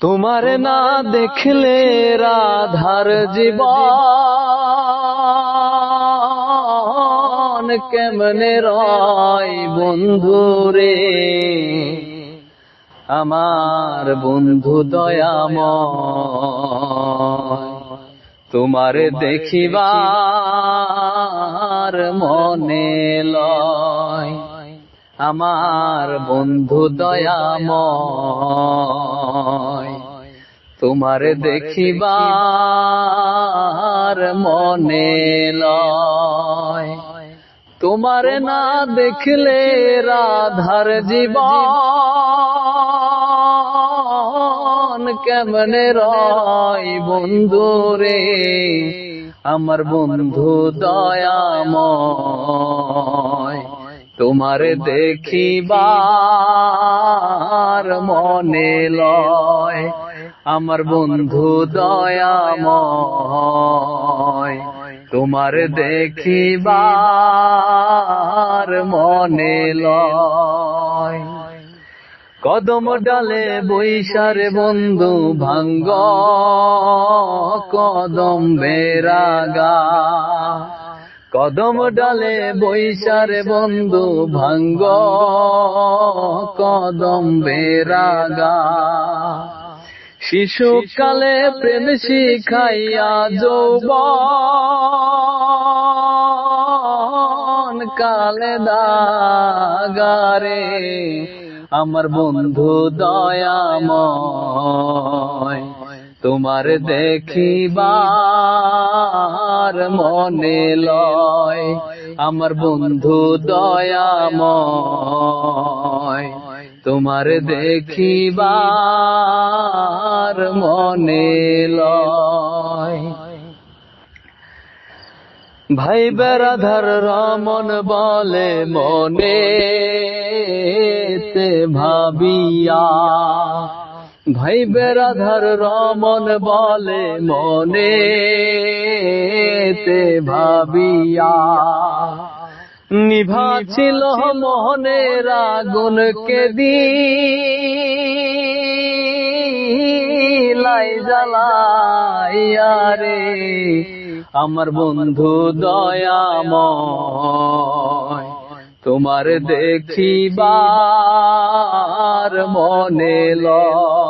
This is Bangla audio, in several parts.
তোমার না দেখলে রাধার জীবন কেমনে রয় বন্ধু রে? আমার বন্ধু দয়াম তোমার দেখিবার মনে লয়। আমার বন্ধু দয়াময় তোমার দেখিবার মনে লয়। তোমার না দেখলে রাধার জীবন কেমনে রয় বন্ধু রে? আমার বন্ধু দয়াময় তোমার দেখিবার মনে লয়, আমার বন্ধু দয়াময়। তোমার দেখিবার মনে লয়। কদম ডালে বৈশারে বন্ধু ভাঙ্গ, কদম বেরাগা কদম ডালে বৈশারে বন্ধু ভাঙ্গ। কদম বেরাগা শিশুকালে প্রেম শিখাইয়া যৌবন। কালে দাগারে। আমার বন্ধু দয়াময় তোমার দেখিবার মনে লয়, আমার বন্ধু দয়াময়। তোমার দেখিবার মনে লয়। ভাই বেড়াধার রমন বলে মনে ভাবিয়া ভাই বেড়াধার রমন বলে মনে তে ভাবিয়া। নিভা ছিল মোহনের আগুনকে দিলাই জ্বালাইয়া রে, আমার বন্ধু দয়াময়, তোমার দেখিবার মনে লয়।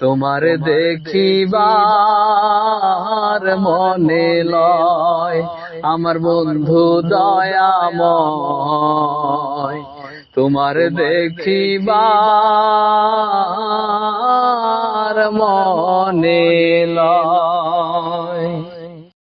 তোমার দেখিবার মনে লয়। আমার বন্ধু দয়াময়। তোমার দেখিবার